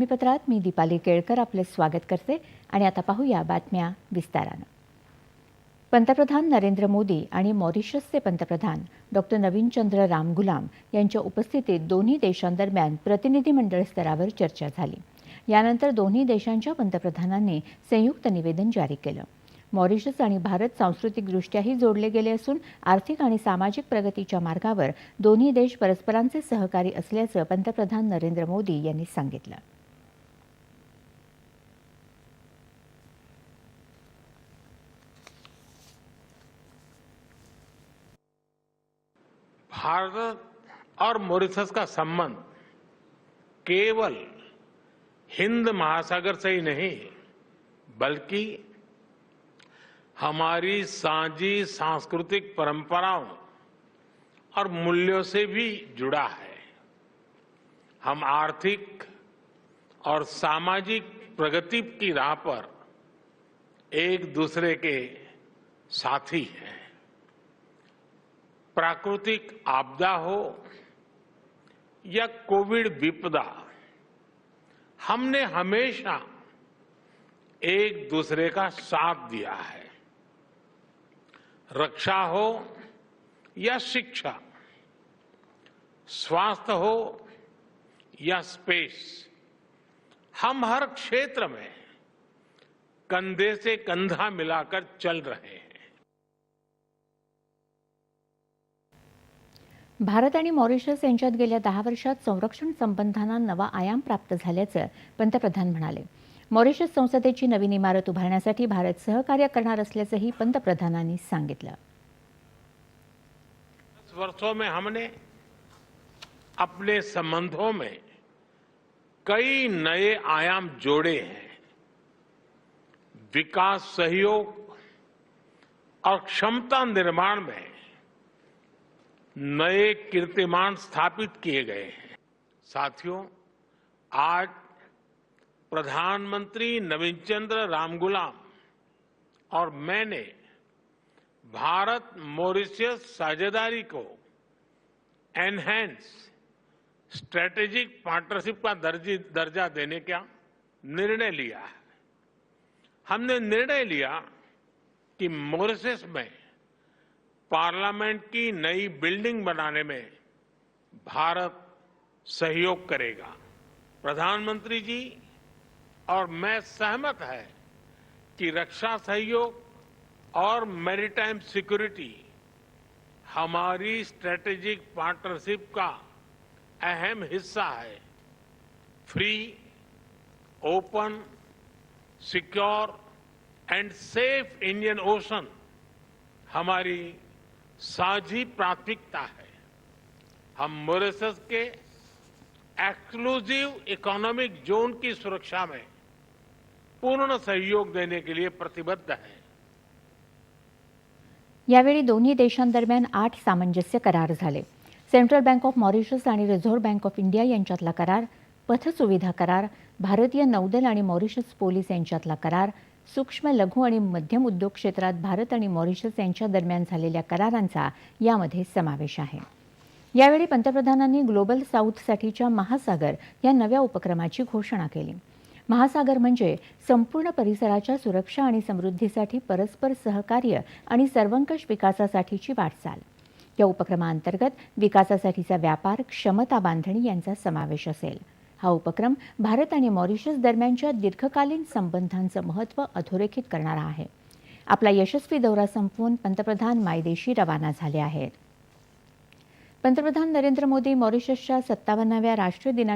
बातमीपत्रात मी दीपाली केळकर आपले स्वागत करते आणि आता पाहूया बातम्या विस्तारानं. पंतप्रधान नरेंद्र मोदी आणि मॉरिशसचे पंतप्रधान डॉक्टर नवीनचंद्र रामगुलाम यांच्या उपस्थितीत दोन्ही देशांदरम्यान प्रतिनिधीमंडळ स्तरावर चर्चा झाली. यानंतर दोन्ही देशांच्या पंतप्रधानांनी संयुक्त निवेदन जारी केलं. मॉरिशस आणि भारत सांस्कृतिकदृष्ट्याही जोडले गेले असून आर्थिक आणि सामाजिक प्रगतीच्या मार्गावर दोन्ही देश परस्परांचे सहकारी असल्याचं पंतप्रधान नरेंद्र मोदी यांनी सांगितलं. भारत और मॉरिशस का संबंध केवल हिंद महासागर से ही नहीं, बल्कि हमारी साझी सांस्कृतिक परंपराओं और मूल्यों से भी जुड़ा है। हम आर्थिक और सामाजिक प्रगति की राह पर एक दूसरे के साथी हैं। प्राकृतिक आपदा हो या कोविड विपदा, हमने हमेशा एक दूसरे का साथ दिया है। रक्षा हो या शिक्षा, स्वास्थ्य हो या स्पेस हम हर क्षेत्र में कंधे से कंधा मिलाकर चल रहे हैं। भारत आणि मॉरिशस यांच्यात गेल्या दहा वर्षात संरक्षण संबंधांना नवा आयाम प्राप्त झाल्याचं पंतप्रधान म्हणाले. मॉरिशस संसदेची नवीन इमारत उभारण्यासाठी भारत सहकार्य करणार असल्याचंही पंतप्रधानांनी सांगितलं. वर्षों में हमने अपने संबंधों में कई नए आयाम जोड़े हैं। विकास सहयोग और क्षमता निर्माण में नए कीर्तिमान स्थापित किए गए हैं। साथियों, आज प्रधानमंत्री नवीन चंद्र रामगुलाम और मैंने भारत मॉरिशस साझेदारी को एनहेंस स्ट्रेटेजिक पार्टनरशिप का दर्जी, दर्जा देने का निर्णय लिया है। हमने निर्णय लिया कि मॉरिशस में पार्लियामेंट की नई बिल्डिंग बनाने में भारत सहयोग करेगा। प्रधानमंत्री जी, और मैं सहमत है कि रक्षा सहयोग और मैरीटाइम सिक्योरिटी हमारी स्ट्रेटेजिक पार्टनरशिप का अहम हिस्सा है। Free, open, secure and safe Indian ocean हमारी साझी प्राथमिकता है। हम मॉरिशस के एक्सक्लूसिव इकोनॉमिक जोन की सुरक्षा में पूर्ण सहयोग देने के लिए प्रतिबद्ध है। यावेळी दोन्ही देशांदरम्यान आठ सामंजस्य करार झाले. सेंट्रल बँक ऑफ मॉरिशस आणि रिझर्व्ह बँक ऑफ इंडिया यांच्यातला करार पथसुविधा करार भारतीय नौदल आणि मॉरिशस पोलीस यांच्यातला करार सूक्ष्म लघु आणि मध्यम उद्योग क्षेत्रात भारत आणि मॉरिशस यांच्या दरम्यान झालेल्या करारांचा यामध्ये समावेश आहे. यावेळी पंतप्रधानांनी ग्लोबल साऊथसाठीच्या महासागर या नव्या उपक्रमाची घोषणा केली. महासागर म्हणजे संपूर्ण परिसराच्या सुरक्षा आणि समृद्धीसाठी परस्पर सहकार्य आणि सर्वंकष विकासासाठीची वाटचाल. या उपक्रमाअंतर्गत विकासासाठीचा व्यापार क्षमता बांधणी यांचा समावेश असेल. हा उपक्रम भारत आणि मॉरिशस दरम्यानच्या दीर्घकालीन संबंधांचं महत्त्व अधोरेखित करणारा आहे. आपला यशस्वी दौरा संपवून पंतप्रधान मायदेशी रवाना झाले आहेत. पंतप्रधान नरेंद्र मोदी मॉरिशसच्या सत्तावन्नाव्या राष्ट्रीय दिनाच्या